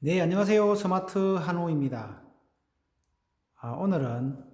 네, 안녕하세요. 스마트 한호입니다. 아, 오늘은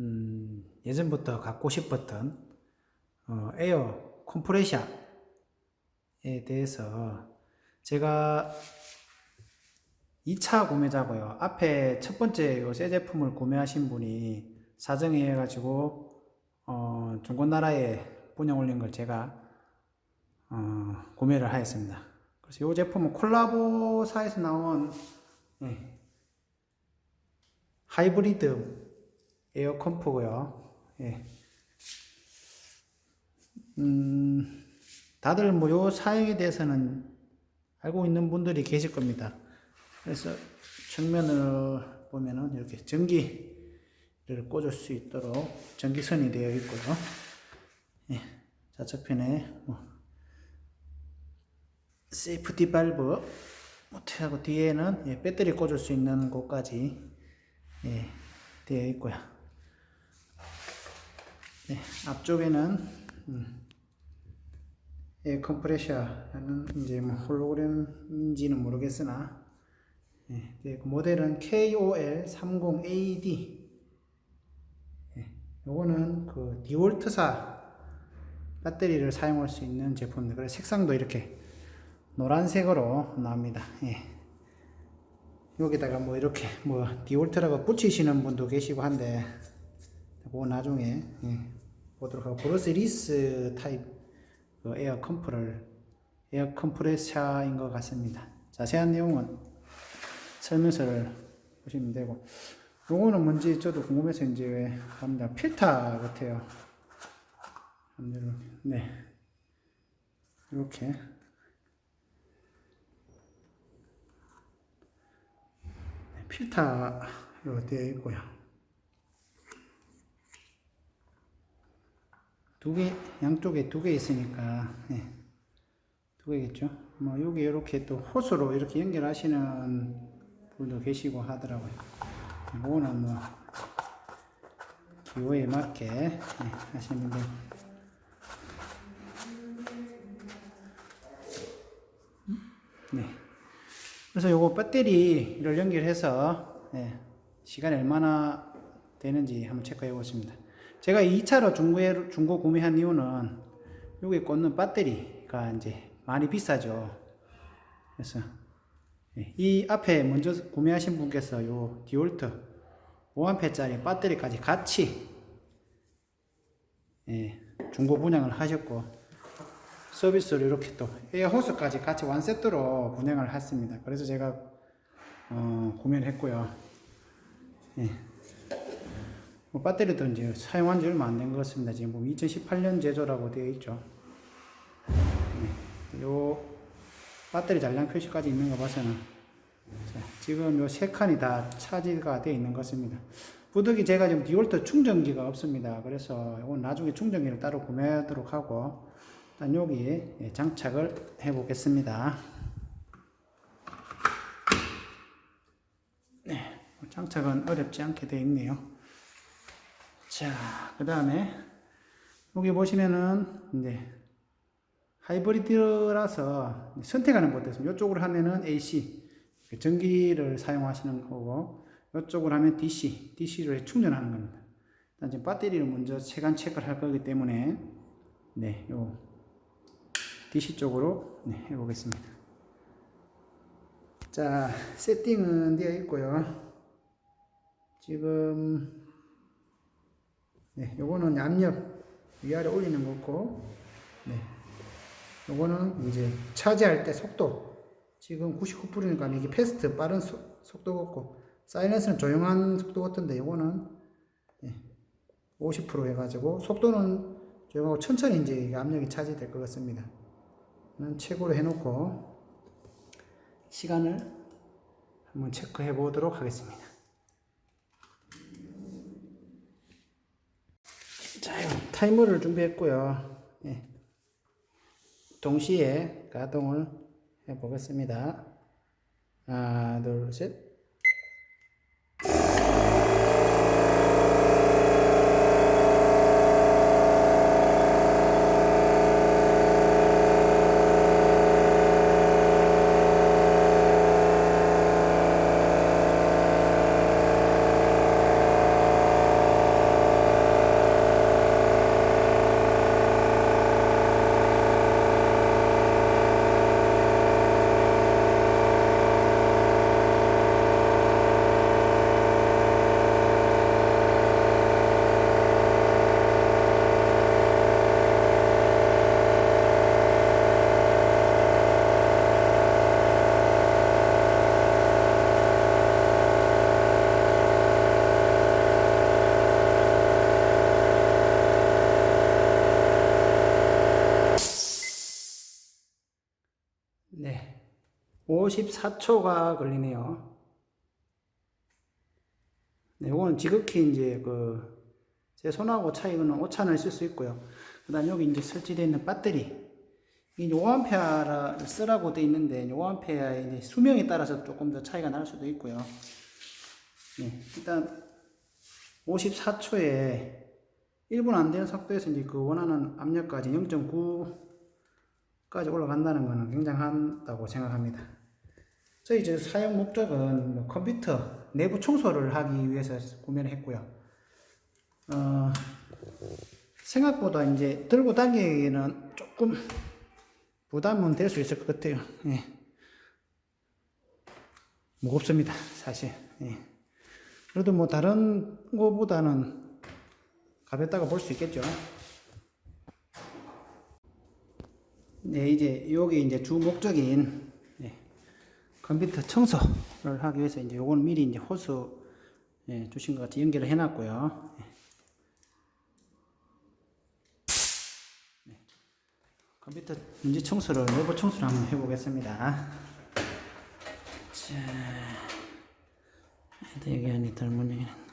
음, 예전부터 갖고 싶었던 어, 에어 컴프레셔에 대해서 제가 2차 구매자고요. 앞에 첫 번째 요새 제품을 구매하신 분이 사정이 해가지고 어, 중고나라에 분양 올린 걸 제가 어, 구매를 하였습니다. 그래서 이 제품은 콜라보사에서 나온 예, 하이브리드 에어 컴프고요. 예. 음, 다들 뭐 요 사용에 대해서는 알고 있는 분들이 계실 겁니다. 그래서 측면을 보면은 이렇게 전기를 꽂을 수 있도록 전기선이 되어 있고요. 예, 좌측편에 뭐 세이프티 발브 못하고 뒤에는 예, 배터리 꽂을 수 있는 곳까지 예, 되어 있고요. 네, 앞쪽에는 음, 예, 컴프레셔는 이제 뭐 홀로그램인지는 모르겠으나 예, 네, 그 모델은 KOL30AD 예, 요거는 그 디월트사 배터리를 사용할 수 있는 제품입니다. 그래서 색상도 이렇게 노란색으로 나옵니다. 예. 여기다가 뭐 이렇게 뭐 디올트라고 붙이시는 분도 계시고 한데 그거 나중에 예, 보도록 하고 브루스 리스 타입 그 에어 컴프를 에어 컴프레셔인 것 같습니다. 자세한 내용은 설명서를 보시면 되고 요거는 뭔지 저도 궁금해서 이제 합니다. 필터 같아요. 네. 이렇게 필터로 되어 있고요. 두 개, 양쪽에 두 개 있으니까, 예, 두 개겠죠. 뭐, 여기 이렇게 또 호스로 이렇게 연결하시는 분도 계시고 하더라고요. 이거는 뭐, 기호에 맞게 예, 하시면 돼요. 네. 그래서 요거 배터리를 연결해서 예, 시간이 얼마나 되는지 한번 체크해 보겠습니다. 제가 2차로 중고에, 중고 구매한 이유는 여기 꽂는 배터리가 이제 많이 비싸죠. 그래서 예, 이 앞에 먼저 구매하신 분께서 요 디올트 5A짜리 배터리까지 같이 예, 중고 분양을 하셨고 서비스로 이렇게 또 에어호스까지 같이 완세트로 분양을 했습니다. 그래서 제가 어, 구매를 했고요. 예. 뭐 배터리도 이제 사용한 지 얼마 안 된 것 같습니다. 지금 뭐 2018년 제조라고 되어 있죠. 예. 요 배터리 잔량 표시까지 있는 거 봐서는 자, 지금 요 세 칸이 다 차지가 되어 있는 것 같습니다. 부득이 제가 지금 디올트 충전기가 없습니다. 그래서 이건 나중에 충전기를 따로 구매하도록 하고 일단 여기에 장착을 해 보겠습니다. 네, 장착은 어렵지 않게 되어 있네요. 자, 그 다음에 여기 보시면은 이제 하이브리드라서 선택하는 있습니다. 이쪽으로 하면은 AC 전기를 사용하시는 거고 이쪽으로 하면 DC, DC를 충전하는 겁니다. 일단 지금 배터리를 먼저 체간 체크를 할 거기 때문에 네, 요 DC 쪽으로 네, 해보겠습니다. 자, 세팅은 되어 있고요. 지금 네, 요거는 압력 위아래 올리는 거고, 네, 요거는 이제 차지할 때 속도. 지금 99%니까 이게 패스트 빠른 소, 속도 같고, 사이렌스는 조용한 속도 같은데 요거는 네, 50% 해가지고 속도는 조용하고 천천히 이제 압력이 차지될 것 같습니다. 최고로 해놓고 시간을 한번 체크해 보도록 하겠습니다. 자, 타이머를 준비했고요. 예. 동시에 가동을 해 보겠습니다. 하나, 둘, 셋. 54초가 걸리네요. 네, 이거는 지극히 이제 그 제 손하고 차이는 오차는 있을 수 있고요. 그다음 여기 이제 설치되어 있는 배터리 이 5암페어를 쓰라고 돼 있는데 5암페어의 이제 수명에 따라서 조금 더 차이가 날 수도 있고요. 네, 일단 54초에 1분 안 되는 속도에서 이제 그 원하는 압력까지 0.9까지 올라간다는 것은 굉장하다고 생각합니다. 저희 저 사용 목적은 뭐 컴퓨터 내부 청소를 하기 위해서 구매를 했고요. 어, 생각보다 이제 들고 다니기에는 조금 부담은 될 수 있을 것 같아요. 예. 무겁습니다, 사실. 예. 그래도 뭐 다른 거보다는 가볍다고 볼 수 있겠죠. 네, 이제 여기 이제 주 목적인 예, 컴퓨터 청소를 하기 위해서 이제 요건 미리 이제 호수 예, 주신 것 같이 연결을 해놨고요. 예. 네. 컴퓨터 문제 청소를 내부 청소를 한번 해보겠습니다. 자, 여기 안에 덜문 여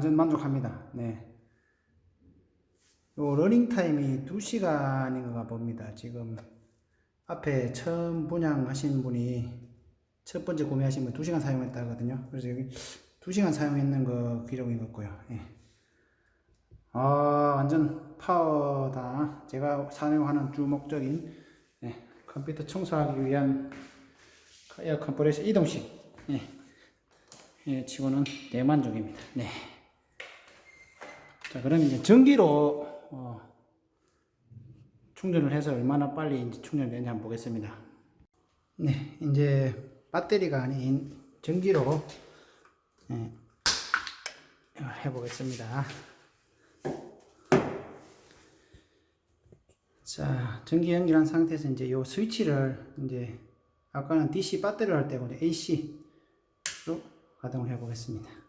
완전 만족합니다. 네. 요 러닝 타임이 2시간인가 봅니다. 지금 앞에 처음 분양하신 분이 첫 번째 구매하신 분 2시간 사용했다 하거든요. 그래서 여기 2시간 사용했는 거 기록인 것 같고요. 예. 아, 완전 파워다. 제가 사용하는 주 목적인 예, 컴퓨터 청소하기 위한 에어 컴프레서 이동식 예, 예, 치고는 대만족입니다. 네. 자, 그럼 이제 전기로 어, 충전을 해서 얼마나 빨리 이제 충전되는지 한번 보겠습니다. 네, 이제 배터리가 아닌 전기로 예, 이걸 해보겠습니다. 자, 전기 연결한 상태에서 이제 요 스위치를 이제 아까는 DC 배터리를 할 때고 이제 AC로 가동을 해 보겠습니다.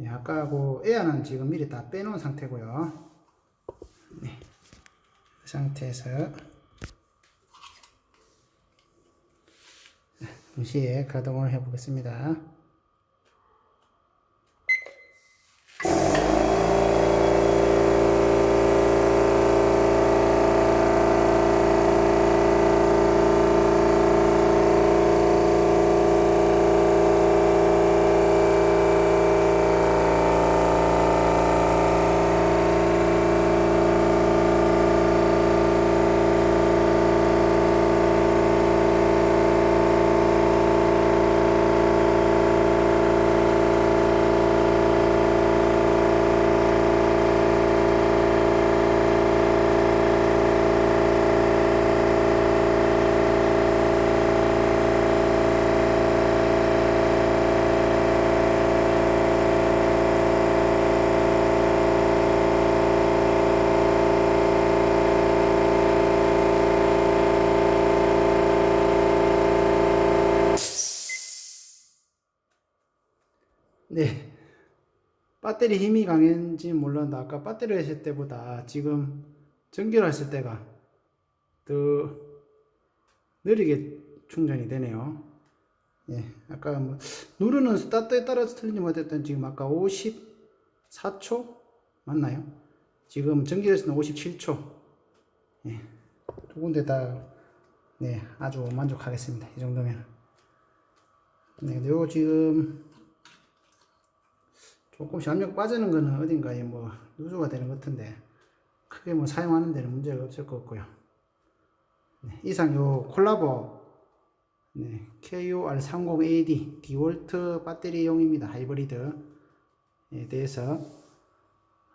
네, 아까하고 에어는 지금 미리 다 빼놓은 상태고요. 네, 그 상태에서 네, 동시에 가동을 해 보겠습니다. 배터리 힘이 강한지 몰랐는데 아까 배터리 했을 때보다 지금 전기를 했을 때가 더 느리게 충전이 되네요. 예, 아까 뭐 누르는 스타트에 따라서 틀리지 못했던 지금 아까 54초 맞나요? 지금 전기에서는 57초. 예, 두 군데 다 네, 아주 만족하겠습니다. 이 정도면. 네, 요 지금 조금씩 압력 빠지는 거는 어딘가에 뭐 누수가 되는 것 같은데 크게 뭐 사용하는 데는 문제가 없을 것 같고요. 네, 이상 요 콜라보 네, KUR30AD 디월트 배터리용입니다. 하이브리드에 대해서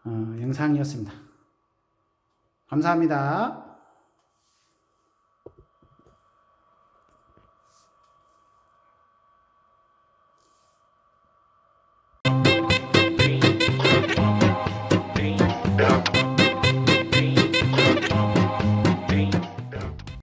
어, 영상이었습니다. 감사합니다.